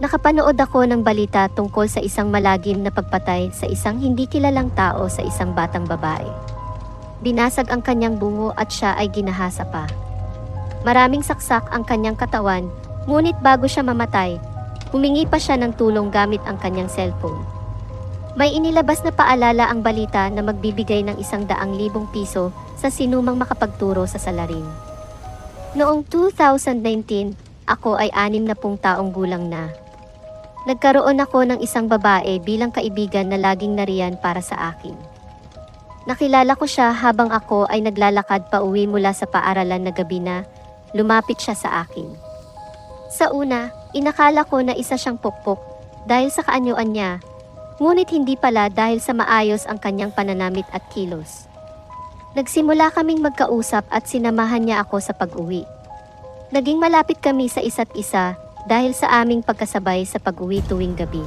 Nakapanood ako ng balita tungkol sa isang malagim na pagpatay sa isang hindi kilalang tao sa isang batang babae. Binasag ang kanyang bungo at siya ay ginahasa pa. Maraming saksak ang kanyang katawan, ngunit bago siya mamatay, humingi pa siya ng tulong gamit ang kanyang cellphone. May inilabas na paalala ang balita na magbibigay ng isang daang libong piso sa sinumang makapagturo sa salarin. Noong 2019, ako ay anim na pung taong gulang na. Nagkaroon ako ng isang babae bilang kaibigan na laging nariyan para sa akin. Nakilala ko siya habang ako ay naglalakad pa uwi mula sa paaralan na gabi na lumapit siya sa akin. Sa una, inakala ko na isa siyang pukpok dahil sa kaanyuan niya, ngunit hindi pala dahil sa maayos ang kanyang pananamit at kilos. Nagsimula kaming magkausap at sinamahan niya ako sa pag-uwi. Naging malapit kami sa isa't isa dahil sa aming pagkasabay sa pag-uwi tuwing gabi.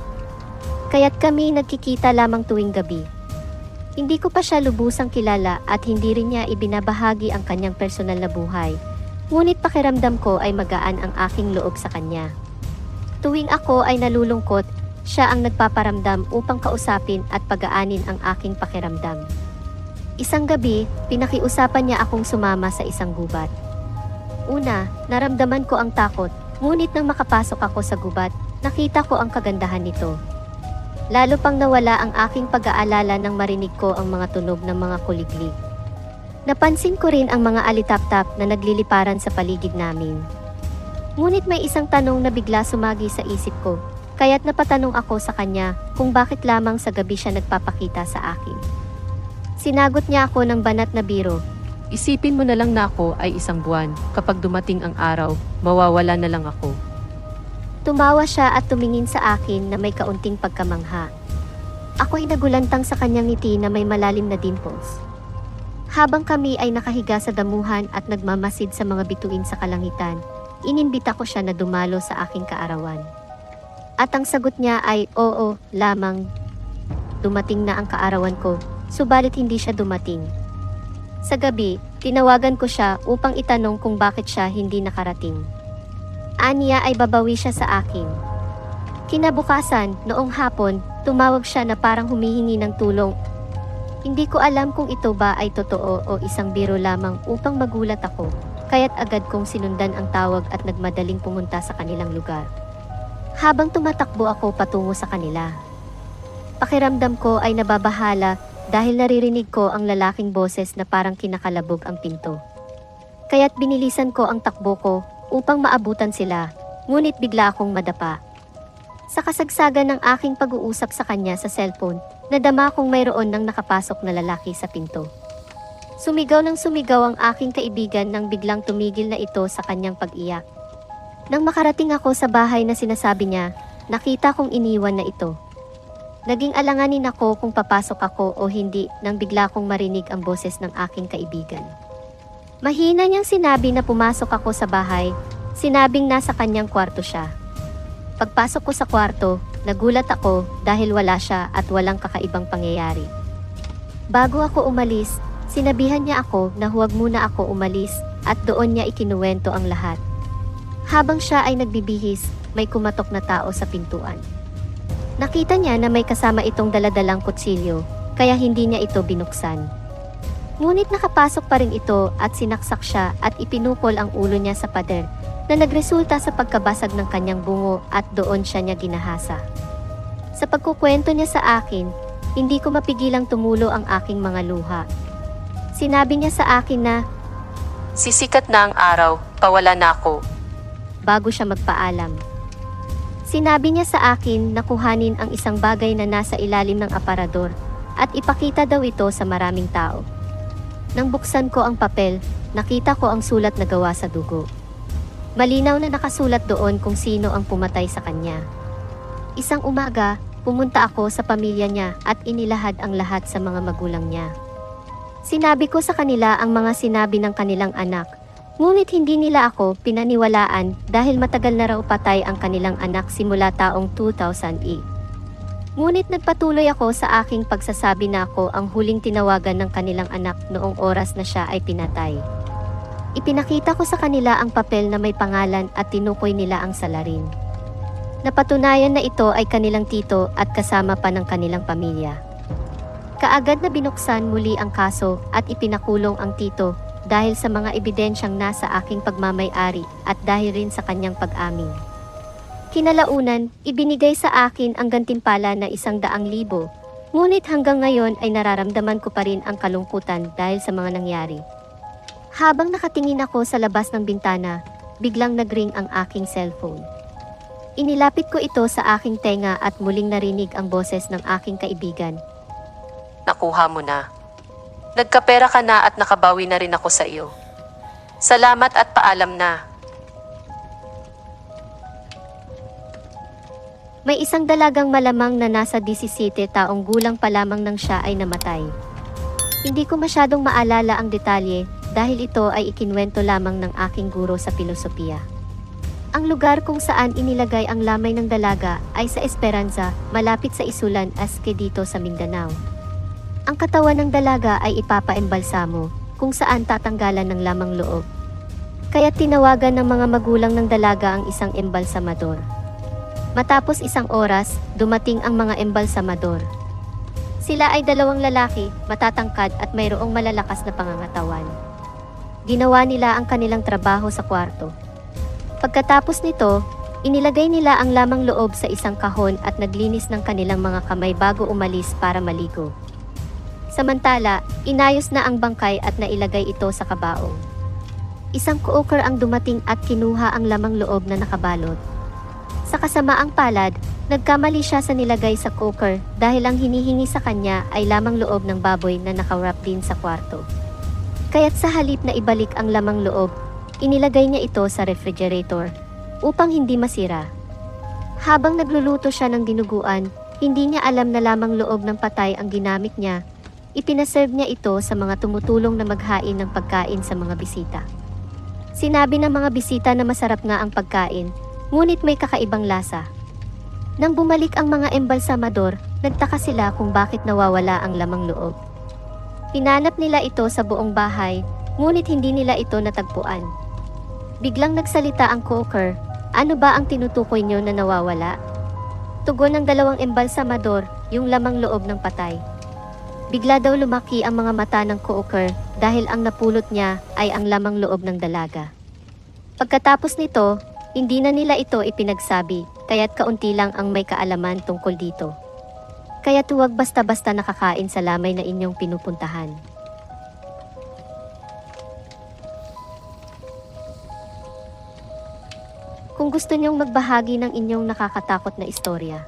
Kaya't kami nagkikita lamang tuwing gabi. Hindi ko pa siya lubusang kilala at hindi rin niya ibinabahagi ang kanyang personal na buhay. Ngunit pakiramdam ko ay magaan ang aking loob sa kanya. Tuwing ako ay nalulungkot, siya ang nagpaparamdam upang kausapin at pagaanin ang aking pakiramdam. Isang gabi, pinakiusapan niya akong sumama sa isang gubat. Una, naramdaman ko ang takot, ngunit nang makapasok ako sa gubat, nakita ko ang kagandahan nito. Lalo pang nawala ang aking pag-aalala nang marinig ko ang mga tunog ng mga kuliglig. Napansin ko rin ang mga alitap-tap na nagliliparan sa paligid namin. Ngunit may isang tanong na bigla sumagi sa isip ko, kaya't napatanong ako sa kanya kung bakit lamang sa gabi siya nagpapakita sa akin. Sinagot niya ako ng banat na biro, Isipin mo na lang na ako ay isang buwan. Kapag dumating ang araw, mawawala na lang ako. Tumawa siya at tumingin sa akin na may kaunting pagkamangha. Ako'y nagulantang sa kanyang ngiti na may malalim na dimples. Habang kami ay nakahiga sa damuhan at nagmamasid sa mga bituin sa kalangitan, inimbita ko siya na dumalo sa aking kaarawan. At ang sagot niya ay oo lamang. Dumating na ang kaarawan ko, subalit hindi siya dumating. Sa gabi, tinawagan ko siya upang itanong kung bakit siya hindi nakarating. Aniya ay babawi siya sa akin. Kinabukasan, noong hapon, tumawag siya na parang humihingi ng tulong. Hindi ko alam kung ito ba ay totoo o isang biro lamang upang magulat ako, kaya't agad kong sinundan ang tawag at nagmadaling pumunta sa kanilang lugar. Habang tumatakbo ako patungo sa kanila. Pakiramdam ko ay nababahala dahil naririnig ko ang lalaking boses na parang kinakalabog ang pinto. Kaya't binilisan ko ang takbo ko upang maabutan sila, ngunit bigla akong madapa. Sa kasagsagan ng aking pag-uusap sa kanya sa cellphone, nadama kong mayroon ng nakapasok na lalaki sa pinto. Sumigaw ng sumigaw ang aking kaibigan nang biglang tumigil na ito sa kanyang pag-iyak. Nang makarating ako sa bahay na sinasabi niya, nakita kong iniwan na ito. Naging alanganin ako kung papasok ako o hindi nang bigla kong marinig ang boses ng aking kaibigan. Mahina niyang sinabi na pumasok ako sa bahay, sinabing nasa kanyang kwarto siya. Pagpasok ko sa kwarto, nagulat ako dahil wala siya at walang kakaibang pangyayari. Bago ako umalis, sinabihan niya ako na huwag muna ako umalis at doon niya ikinuwento ang lahat. Habang siya ay nagbibihis, may kumatok na tao sa pintuan. Nakita niya na may kasama itong daladalang kutsilyo, kaya hindi niya ito binuksan. Ngunit nakapasok pa rin ito at sinaksak siya at ipinukol ang ulo niya sa pader na nagresulta sa pagkabasag ng kanyang bungo at doon siya niya ginahasa. Sa pagkukwento niya sa akin, hindi ko mapigilang tumulo ang aking mga luha. Sinabi niya sa akin na Sisikat na ang araw, pawala na ako. bago siya magpaalam. Sinabi niya sa akin na kuhanin ang isang bagay na nasa ilalim ng aparador at ipakita daw ito sa maraming tao. Nang buksan ko ang papel, nakita ko ang sulat na gawa sa dugo. Malinaw na nakasulat doon kung sino ang pumatay sa kanya. Isang umaga, pumunta ako sa pamilya niya at inilahad ang lahat sa mga magulang niya. Sinabi ko sa kanila ang mga sinabi ng kanilang anak, ngunit hindi nila ako pinaniwalaan dahil matagal na raw patay ang kanilang anak simula taong 2008. Ngunit nagpatuloy ako sa aking pagsasabi na ako ang huling tinawagan ng kanilang anak noong oras na siya ay pinatay. Ipinakita ko sa kanila ang papel na may pangalan at tinukoy nila ang salarin. Napatunayan na ito ay kanilang tito at kasama pa ng kanilang pamilya. Kaagad na binuksan muli ang kaso at ipinakulong ang tito dahil sa mga ebidensyang nasa aking pagmamayari at dahil rin sa kanyang pag-amin. Kinalaunan, ibinigay sa akin ang gantimpala na isang daang libo, ngunit hanggang ngayon ay nararamdaman ko pa rin ang kalungkutan dahil sa mga nangyari. Habang nakatingin ako sa labas ng bintana, biglang nagring ang aking cellphone. Inilapit ko ito sa aking tenga at muling narinig ang boses ng aking kaibigan. Nakuha mo na. Nagkapera ka na at nakabawi na rin ako sa iyo. Salamat at paalam na. May isang dalagang malamang na nasa 17 taong gulang pa lamang nang siya ay namatay. Hindi ko masyadong maalala ang detalye dahil ito ay ikinwento lamang ng aking guro sa filosofiya. Ang lugar kung saan inilagay ang lamay ng dalaga ay sa Esperanza, malapit sa Isulan, Asque dito sa Mindanao. Ang katawan ng dalaga ay ipapaembalsamo, kung saan tatanggalan ng lamang loob. Kaya tinawagan ng mga magulang ng dalaga ang isang embalsamador. Matapos isang oras, dumating ang mga embalsamador. Sila ay dalawang lalaki, matatangkad at mayroong malalakas na pangangatawan. Ginawa nila ang kanilang trabaho sa kwarto. Pagkatapos nito, inilagay nila ang lamang loob sa isang kahon at naglinis ng kanilang mga kamay bago umalis para maligo. Samantala, inayos na ang bangkay at nailagay ito sa kabaong. Isang cooker ang dumating at kinuha ang lamang loob na nakabalot. Sa kasamaang palad, nagkamali siya sa nilagay sa cooker dahil ang hinihingi sa kanya ay lamang loob ng baboy na nakawrap din sa kwarto. Kaya't sa halip na ibalik ang lamang loob, inilagay niya ito sa refrigerator upang hindi masira. Habang nagluluto siya ng dinuguan, hindi niya alam na lamang loob ng patay ang ginamit niya. Ipinaserve niya ito sa mga tumutulong na maghain ng pagkain sa mga bisita. Sinabi ng mga bisita na masarap nga ang pagkain, ngunit may kakaibang lasa. Nang bumalik ang mga embalsamador, nagtaka sila kung bakit nawawala ang lamang loob. Hinanap nila ito sa buong bahay, ngunit hindi nila ito natagpuan. Biglang nagsalita ang cooker, ano ba ang tinutukoy niyo na nawawala? Tugon ng dalawang embalsamador, yung lamang loob ng patay. Bigla daw lumaki ang mga mata ng cooker dahil ang napulot niya ay ang lamang loob ng dalaga. Pagkatapos nito, hindi na nila ito ipinagsabi, kaya't kaunti lang ang may kaalaman tungkol dito. Kaya tuwag basta-basta nakakain sa lamay na inyong pinupuntahan. Kung gusto niyong magbahagi ng inyong nakakatakot na istorya,